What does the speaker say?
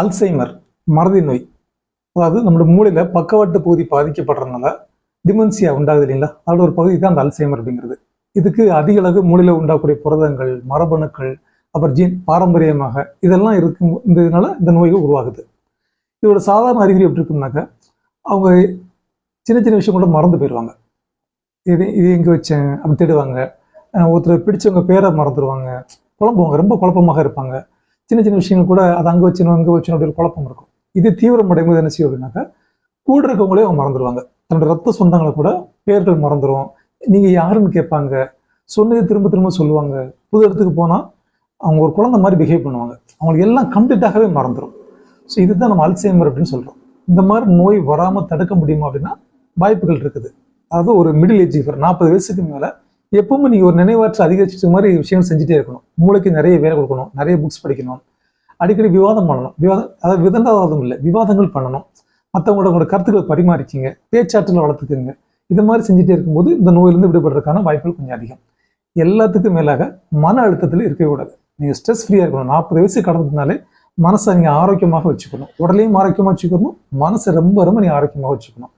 Alzheimer மறதி நோய். அதாவது நம்மளோட மூளையில் பக்கவாட்டு பகுதி பாதிக்கப்படுறதுனால டிமென்சியா உண்டாகுது இல்லைங்களா? அதோட ஒரு பகுதி தான் அந்த அல்சைமர் அப்படிங்கிறது. இதுக்கு அதிக அளவு மூளையில் உண்டாகக்கூடிய புரதங்கள் மரபணுக்கள் அப்புறம் ஜீன் பாரம்பரியமாக இதெல்லாம் இருக்கும் இதனால இந்த நோய்கள் உருவாகுது. இதோட சாதாரண அறிகுறி எப்படி இருக்கும்னாக்கா அவங்க சின்ன சின்ன விஷயம் கூட மறந்து போயிடுவாங்க. இது இது எங்கே வச்சேன் அப்படி தேடுவாங்க. ஒருத்தர் பிடிச்சவங்க பேரை மறந்துடுவாங்க குழம்புவாங்க. ரொம்ப குழப்பமாக இருப்பாங்க. சின்ன சின்ன விஷயங்கள் கூட அதை அங்கே வச்சுனோ அங்கே வச்சுனோ அப்படி ஒரு குழப்பம் இருக்கும். இது தீவிரமடையும் என்ன செய்யும் அப்படின்னாக்கா கூட இருக்கவங்களே அவங்க மறந்துடுவாங்க தன்னோட ரத்த சொந்தங்களை கூட பேர்கள் மறந்துடும் நீங்கள் யாருன்னு கேட்பாங்க. சொன்னது திரும்ப திரும்ப சொல்லுவாங்க. புது இடத்துக்கு போனால் அவங்க ஒரு குழந்தை மாதிரி பிஹேவ் பண்ணுவாங்க. அவங்களுக்கு எல்லாம் கம்ப்ளீட்டாகவே மறந்துடும் ஸோ இதுதான் நம்ம அல்சைமர் அப்படின்னு சொல்கிறோம் இந்த மாதிரி நோய் வராமல் தடுக்க முடியுமா அப்படின்னா வாய்ப்புகள் இருக்குது. அதாவது ஒரு மிடில் ஏஜ் நாற்பது வயசுக்கு மேலே எப்பவும் நீங்கள் ஒரு நினைவாற்றல் அதிகரிச்ச மாதிரி விஷயம் செஞ்சுட்டே இருக்கணும். மூளைக்கு நிறைய வேலை கொடுக்கணும். நிறைய புக்ஸ் படிக்கணும். அடிக்கடி விவாதம் பண்ணணும். விவாதம் அதாவது விதண்டாவாதம் இல்லை. விவாதங்கள் பண்ணணும். மற்றவங்களோட உங்களோட கருத்துக்களை பரிமாறிக்கிங்க. பேச்சாற்றலை வளர்த்துக்குங்க. இது மாதிரி செஞ்சுட்டே இருக்கும்போது இந்த நோயிலிருந்து விடுபடுறதுக்கான வாய்ப்புகள் கொஞ்சம் அதிகம். எல்லாத்துக்கும் மேலாக மன அழுத்தத்தில் இருக்கவே கூடாது. நீங்கள் ஸ்ட்ரெஸ் ஃப்ரீயாக இருக்கணும். நாற்பது வயசு கடந்ததுனாலே மனசை நீங்கள் ஆரோக்கியமாக வச்சுக்கணும். உடலையும் ஆரோக்கியமாக வச்சுக்கணும். மனசை ரொம்ப ரொம்ப நீங்கள் ஆரோக்கியமாக வச்சுக்கணும்.